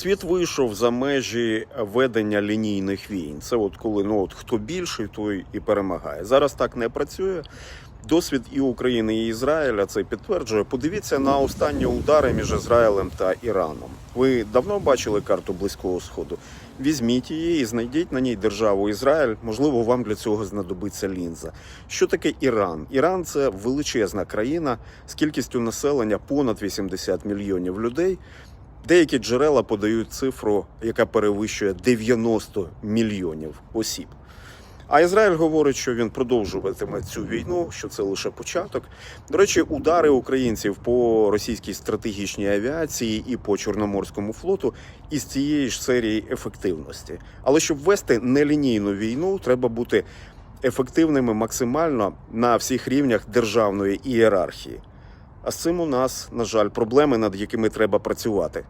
Світ вийшов за межі ведення лінійних війн. Це от коли ну от хто більший, той і перемагає. Зараз так не працює. Досвід і України, і Ізраїля це підтверджує. Подивіться на останні удари між Ізраїлем та Іраном. Ви давно бачили карту Близького Сходу? Візьміть її і знайдіть на ній державу Ізраїль. Можливо, вам для цього знадобиться лінза. Що таке Іран? Іран це величезна країна з кількістю населення понад 80 мільйонів людей. Деякі джерела подають цифру, яка перевищує 90 мільйонів осіб. А Ізраїль говорить, що він продовжуватиме цю війну, що це лише початок. До речі, удари українців по російській стратегічній авіації і по Чорноморському флоту із цієї ж серії ефективності. Але щоб вести нелінійну війну, треба бути ефективними максимально на всіх рівнях державної ієрархії. А з цим у нас, на жаль, проблеми, над якими треба працювати.